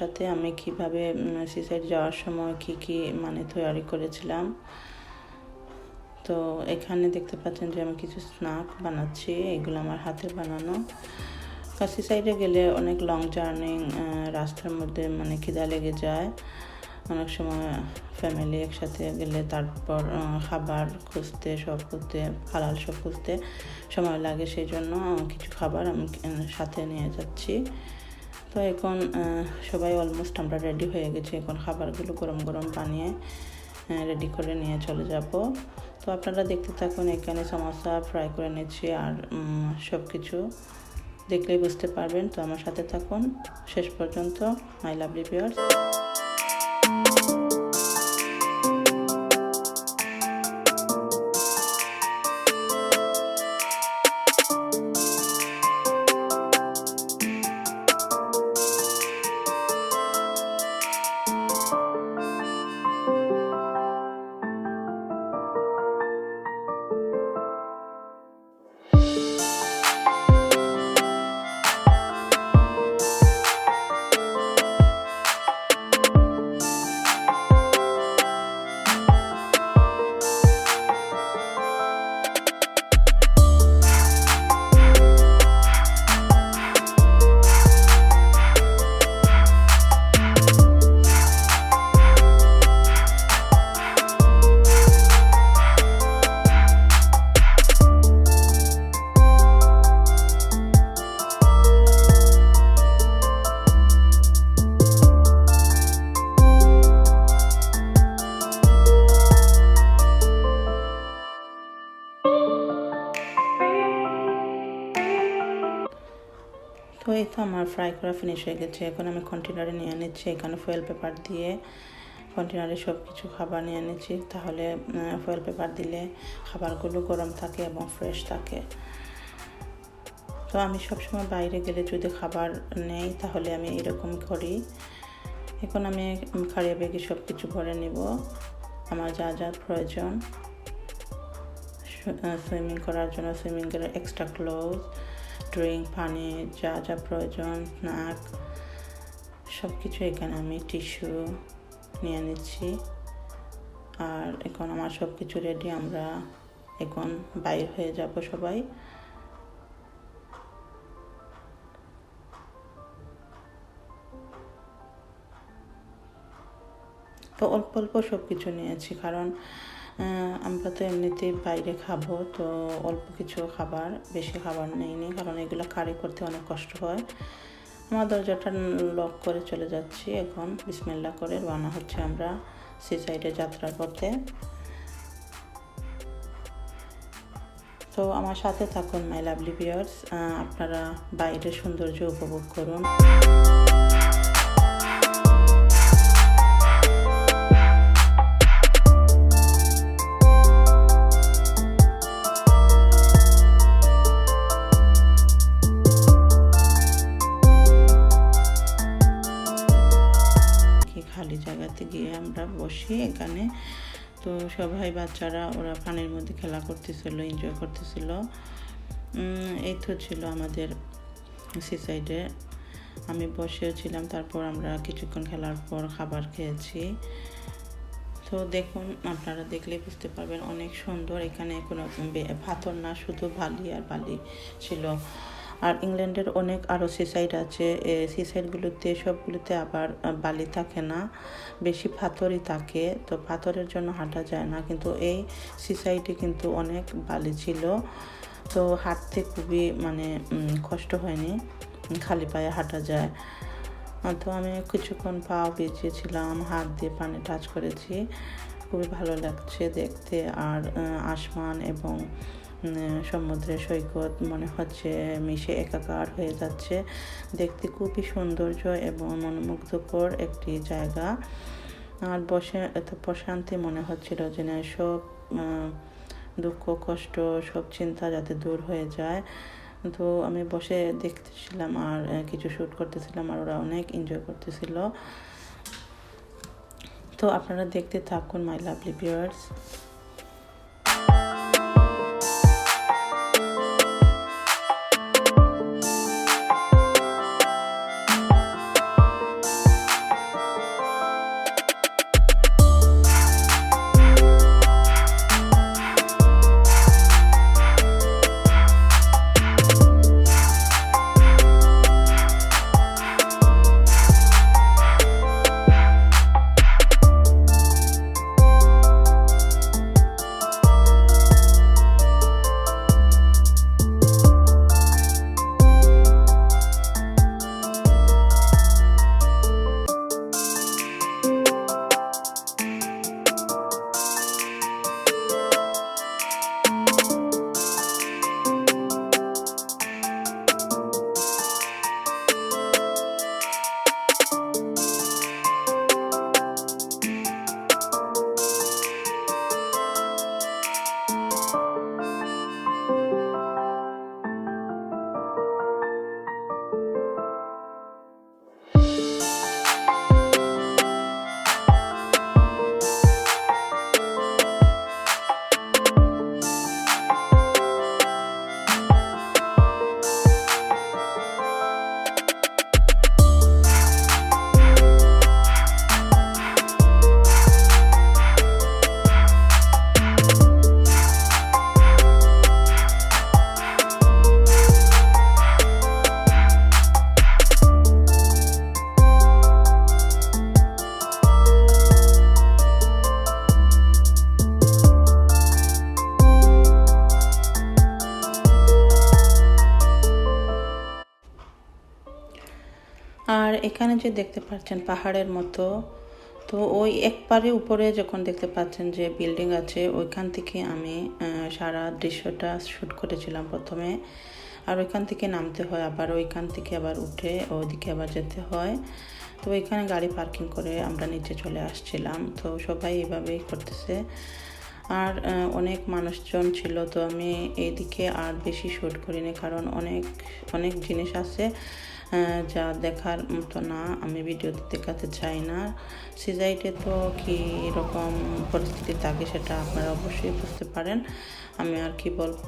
সাথে আমি কীভাবে সিসাইড যাওয়ার সময় কি কি মানে তৈরি করেছিলাম। তো এখানে দেখতে পাচ্ছেন যে আমি কিছু স্ন্যাক বানাচ্ছি, এগুলো আমার হাতের বানানো। কাশি সাইডে গেলে অনেক লং জার্নি রাস্তার মধ্যে মানে খিদা লেগে যায়। অনেক সময় ফ্যামিলি একসাথে গেলে তারপর খাবার খুঁজতে, সব খুঁজতে, হালাল সব খুঁজতে সময় লাগে, সেই জন্য কিছু খাবার আমি সাথে নিয়ে যাচ্ছি। তো এখন সবাই অলমোস্ট আমরা রেডি হয়ে গেছি। এখন খাবারগুলো গরম গরম বানিয়ে রেডি করে নিয়ে চলে যাব। তো আপনারা দেখতে থাকুন, এখানে সমস্যা ফ্রাই করে নিচ্ছি আর সব কিছু দেখলেই বুঝতে পারবেন। তো আমার সাথে থাকুন। শেষ পর্যন্ত আই লাভলি পিয়ার্স তো আমার ফ্রাই করা ফিনিশ হয়ে গেছে। এখন আমি কন্টেনারে নিয়ে নিচ্ছি এখানে ফয়েল পেপার দিয়ে কন্টেনারে সব কিছু খাবার নিয়ে নিচ্ছি তাহলে ফয়েল পেপার দিলে খাবারগুলো গরম থাকে এবং ফ্রেশ থাকে। তো আমি সবসময় বাইরে গেলে যদি খাবার নেই, তাহলে আমি এরকম করি। এখন আমি খাড়িয়া বেগে সব কিছু ভরে নিব। আমার যা যা প্রয়োজন। সুইমিং করার জন্য সুইমিংয়ের এক্সট্রা ক্লোথ ড্রিঙ্ক পানি, যা যা প্রয়োজন স্ন্যাক সব কিছু এখানে আমি টিস্যু নিয়ে নিচ্ছি। আর এখন আমার সব কিছু রেডি আমরা এখন বাইর হয়ে যাব সবাই। তো অল্প অল্প সব কিছু নিয়েছি, কারণ আমরা তো এমনিতেই বাইরে খাব, তো অল্প কিছু খাবার, বেশি খাবার নেইনি, কারণ এগুলো কারি করতে অনেক কষ্ট হয়। আমার দরজাটা লক করে চলে যাচ্ছি এখন বিসমেল্লা করে রান্না হচ্ছে আমরা সি সাইডে যাত্রার পথে। তো আমার সাথে থাকুন মাই লাভলি বিয়ার্স আপনারা বাইরের সৌন্দর্য উপভোগ করুন। বসি এখানে। তো সবাই বাচ্চারা, ওরা পানির মধ্যে খেলা করতেছিল এনজয় করতেছিল। এই তো ছিল আমাদের সি সাইডে আমি বসেও ছিলাম, তারপর আমরা কিছুক্ষণ খেলার পর খাবার খেয়েছি। তো দেখুন, আপনারা দেখলে বুঝতে পারবেন অনেক সুন্দর এখানে কোনো পাথর না, শুধু বালি আর বালি ছিল। আর ইংল্যান্ডের অনেক আরও সিসাইড আছে। সিসাইডগুলোতে সবগুলোতে আবার বালি থাকে না, বেশি পাথরই থাকে। তো পাথরের জন্য হাঁটা যায় না। কিন্তু এই সিসাইডে কিন্তু অনেক বালি ছিল। তো হাঁটতে খুবই মানে কষ্ট হয়নি। খালি পায়ে হাঁটা যায়। তো আমি কিছুক্ষণ পাও বেঁচেছিলাম হাত দিয়ে পানি টাচ করেছি। খুবই ভালো লাগছে দেখতে। আর আসমান এবং সমুদ্রের সৈকত মনে হচ্ছে মিশে একাকার হয়ে যাচ্ছে। দেখতে খুবই সৌন্দর্য এবং মনোমুগ্ধকর একটি জায়গা। আর বসে, এত প্রশান্তি মনে হচ্ছিল যে না সব দুঃখ, কষ্ট, সব চিন্তা যাতে দূর হয়ে যায়। তো আমি বসে দেখতেছিলাম আর কিছু শ্যুট করতেছিলাম আর ওরা অনেক এনজয় করতেছিল। তো আপনারা দেখতে থাকুন মাই লাভলি ভিউয়ার্স এখানে যে দেখতে পাচ্ছেন পাহাড়ের মতো, তো ওই একবারে উপরে যখন দেখতে পাচ্ছেন যে বিল্ডিং আছে, ওইখান থেকে আমি সারা দৃশ্যটা শ্যুট করেছিলাম প্রথমে। আর ওইখান থেকে নামতে হয়, আবার ওইখান থেকে আবার উঠে ওইদিকে আবার যেতে হয়। তো ওইখানে গাড়ি পার্কিং করে আমরা নিচে চলে আসছিলাম। তো সবাই এভাবেই করতেছে। আর অনেক মানুষজন ছিল, তো আমি এইদিকে আর বেশি শ্যুট করিনি, কারণ অনেক অনেক জিনিস আছে। যা দেখার মতো না, আমি ভিডিওতে দেখাতে চাই না। সিজাইটে তো কী রকম পরিস্থিতি থাকে, সেটা আপনারা অবশ্যই বুঝতে পারেন। আমি আর কি বলব?